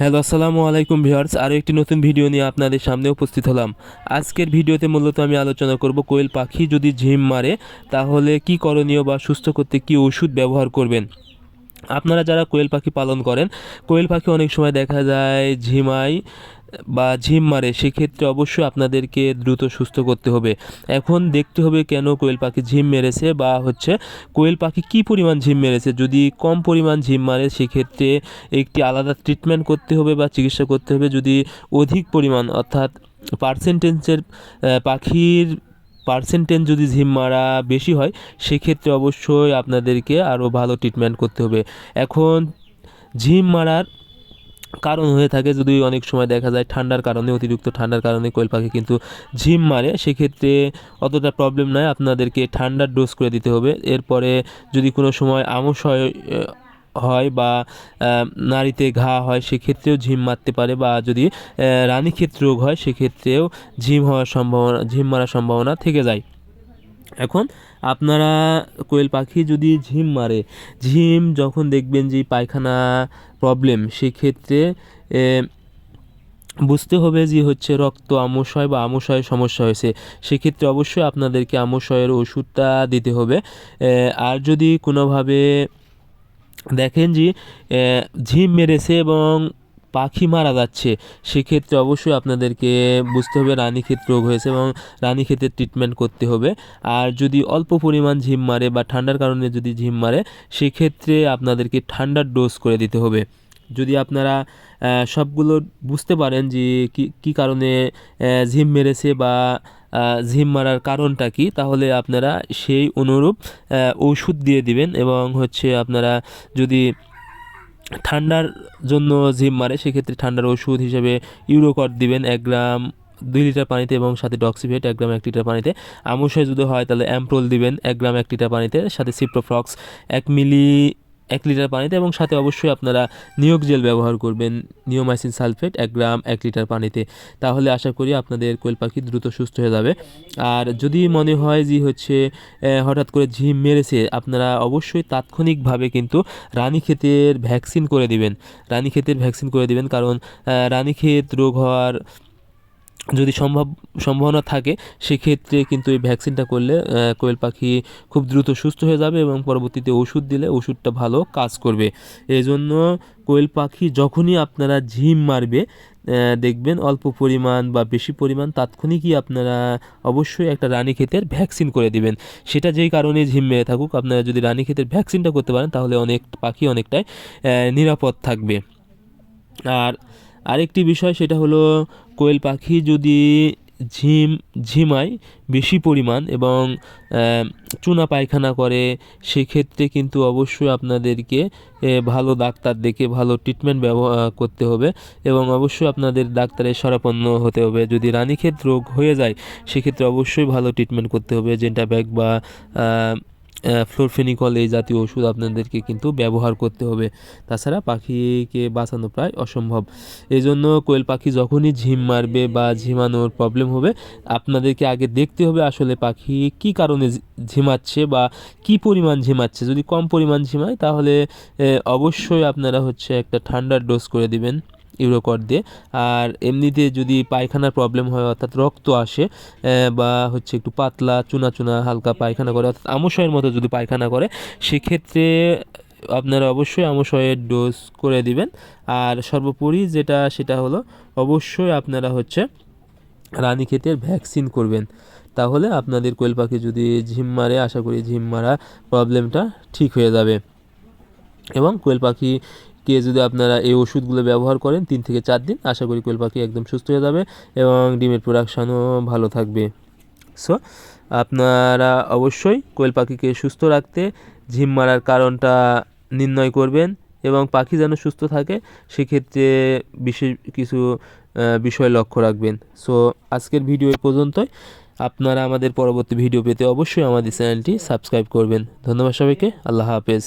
Hello, আসসালামু আলাইকুম viewers. আরও একটি নতুন ভিডিও নিয়ে আপনাদের সামনে উপস্থিত হলাম। আজকের ভিডিওতে মূলত আমি আলোচনা করব কোয়েল পাখি যদি ঝিম মারে, তাহলে কি করণীয় বা সুস্থ করতে কি ওষুধ ব্যবহার করবেন? আপনারা যারা কোয়েল পাখি পালন করেন, কোয়েল পাখি অনেক সময় দেখা যায় ঝিমাই বা ঝিম মারে, সেক্ষেত্রে অবশ্যই আপনাদেরকে দ্রুত সুস্থ করতে হবে। এখন দেখতে হবে কেন কোয়েল পাখি ঝিম মেরেছে বা হচ্ছে কোয়েল পাখি কী পরিমাণ ঝিম মেরেছে। যদি কম পরিমাণ ঝিম মারে, সেক্ষেত্রে একটি আলাদা ট্রিটমেন্ট করতে হবে বা চিকিৎসা করতে হবে। যদি অধিক পরিমাণ, অর্থাৎ পার্সেন্টেন্সের পাখির পার্সেন্টেজ যদি ঝিম মারা বেশি হয়, সেক্ষেত্রে অবশ্যই আপনাদেরকে আরও ভালো ট্রিটমেন্ট করতে হবে। এখন ঝিম মারার কারণ হয়ে থাকে যদি অনেক সময় দেখা যায় ঠান্ডার কারণে অতিরিক্ত ঠান্ডার কারণে কোয়েল পাখি কিন্তু ঝিম মারে সেক্ষেত্রে অতটা প্রবলেম নয় আপনাদেরকে ঠান্ডার ডোজ করে দিতে হবে। এরপরে যদি কোনো সময় আমশয় হয় বা নাড়িতে ঘা হয় সেক্ষেত্রেও ঝিম মারতে পারে বা যদি আহ, রানীক্ষেত রোগ হয় সেক্ষেত্রেও ঝিম হওয়ার সম্ভাবনা ঝিম মারার সম্ভাবনা থেকে যায়। এখন আপনারা কোয়েল পাখি যদি ঝিম মারে, ঝিম যখন দেখবেন যে পায়খানা প্রবলেম সেক্ষেত্রে বুঝতে হবে যে হচ্ছে রক্ত আমশয় বা আমশয়ের সমস্যা হয়েছে। সেক্ষেত্রে অবশ্যই আপনাদেরকে আমশয়ের ওষুধটা দিতে হবে। আর যদি কোনোভাবে দেখেন যে ঝিম মেরেছে এবং পাখি মারা যাচ্ছে। সেক্ষেত্রে অবশ্যই আপনাদেরকে বুঝতে হবে রানীক্ষেত রোগ হয়েছে এবং রানীক্ষেতের ট্রিটমেন্ট করতে হবে। আর যদি অল্প পরিমাণ ঝিম মারে বা ঠান্ডার কারণে যদি ঝিম মারে, সেক্ষেত্রে আপনাদেরকে ঠান্ডার ডোজ করে দিতে হবে। যদি আপনারা সবগুলো বুঝতে পারেন যে কি কারণে ঝিম মেরেছে বা ঝিম মারার কারণটা কি, তাহলে আপনারা সেই অনুরূপ ওষুধ দিয়ে দিবেন এবং হচ্ছে আপনারা যদি ঠান্ডার জন্য জিম মারে, সেক্ষেত্রে ঠান্ডার ওষুধ হিসেবে ইউরোকট দিবেন এক গ্রাম দুই লিটার পানিতে এবং সাথে ডক্সিভেট এক গ্রাম এক লিটার পানিতে। আমুসায় যদি হয় তাহলে অ্যাম্প্রোল দিবেন এক গ্রাম এক লিটার পানিতে, সাথে সিপ্রোফ্রক্স এক মিলি এক লিটার পানিতে এবং সাথে অবশ্যই আপনারা নিয়োগ জেল ব্যবহার করবেন। নিওমাইসিন সালফেট এক গ্রাম এক লিটার পানিতে। তাহলে আশা করি আপনাদের কোয়েল পাখি দ্রুত সুস্থ হয়ে যাবে। আর যদি মনে হয় যে হচ্ছে হঠাৎ করে ঝিম মেরেছে, আপনারা অবশ্যই তাৎক্ষণিকভাবে কিন্তু রানীক্ষেতের ভ্যাকসিন করে দিবেন। রানীক্ষেতের ভ্যাকসিন করে দিবেন কারণ রানীক্ষেত রোগ হওয়ার যদি সম্ভব, সম্ভাবনা থাকে, সেক্ষেত্রে কিন্তু এই ভ্যাকসিনটা করলে কোয়েল পাখি খুব দ্রুত সুস্থ হয়ে যাবে এবং পরবর্তীতে ওষুধ দিলে ওষুধটা ভালো কাজ করবে। এই জন্য কোয়েল পাখি যখনই আপনারা ঝিম মারবে দেখবেন অল্প পরিমাণ বা বেশি পরিমাণ তাৎক্ষণিকই আপনারা অবশ্যই একটা রানীক্ষেতের ভ্যাকসিন করে দিবেন। সেটা যেই কারণে ঝিম মেরে থাকুক, আপনারা যদি রানীক্ষেতের ভ্যাকসিনটা করতে পারেন, তাহলে অনেক পাখি অনেকটাই নিরাপদ থাকবে। আর আরেকটি বিষয় সেটা হলো কোয়েল পাখি যদি ঝিম, ঝিমায় বেশি পরিমাণ এবং চুনা পায়খানা করে, সেক্ষেত্রে কিন্তু অবশ্যই আপনাদেরকে ভালো ডাক্তার দেখে ভালো ট্রিটমেন্ট ব্যবহার করতে হবে এবং অবশ্যই আপনাদের ডাক্তারের শরাপন্ন হতে হবে। যদি রানীক্ষেত রোগ হয়ে যায়, সেক্ষেত্রে অবশ্যই ভালো ট্রিটমেন্ট করতে হবে, যেটা ব্যাগ বা ফ্লোরফেনিকল এই জাতীয় ওষুধ আপনাদেরকে কিন্তু ব্যবহার করতে হবে। তাছাড়া পাখিকে বাঁচানো প্রায় অসম্ভব। এই জন্য কোয়েল পাখি যখনই ঝিম মারবে বা ঝিমানোর প্রবলেম হবে, আপনাদেরকে আগে দেখতে হবে আসলে পাখি কি কারণে ঝিমাচ্ছে বা কি পরিমাণ ঝিমাচ্ছে। যদি কম পরিমাণ ঝিমায় তাহলে অবশ্যই আপনারা হচ্ছে একটা ঠান্ডার ডোজ করে দিবেন। ইউরোকট দিয়ে। আর এমনিতে যদি পায়খানার প্রবলেম হয়, অর্থাৎ রক্ত আসে বা হচ্ছে একটু পাতলা, চুনা চুনা, হালকা পায়খানা করে, অর্থাৎ আমশয়ের মতো যদি পায়খানা করে, সেক্ষেত্রে আপনারা অবশ্যই আমশয়ের ডোজ করে দিবেন। আর সর্বোপরি যেটা, সেটা হলো অবশ্যই আপনারা হচ্ছে রানীক্ষেতের ভ্যাকসিন করবেন। তাহলে আপনাদের কোয়েল পাখি যদি ঝিম মারে, আশা করি ঝিম মারা প্রবলেমটা ঠিক হয়ে যাবে। এবং কোয়েল পাখিকে যদি আপনারা এই ওষুধগুলো ব্যবহার করেন, তিন থেকে চার দিন আশা করি কোয়েল পাখি একদম সুস্থ হয়ে যাবে এবং ডিমের প্রোডাকশানও ভালো থাকবে। সো আপনারা অবশ্যই কোয়েল পাখিকে সুস্থ রাখতে, ঝিম মারার কারণটা নির্ণয় করবেন এবং পাখি যেন সুস্থ থাকে, সেক্ষেত্রে বিশেষ কিছু বিষয় লক্ষ্য রাখবেন। সো আজকের ভিডিও এই পর্যন্তই। আপনারা আমাদের পরবর্তী ভিডিও পেতে অবশ্যই আমাদের চ্যানেলটি সাবস্ক্রাইব করবেন। ধন্যবাদ সবাইকে। আল্লাহ হাফেজ।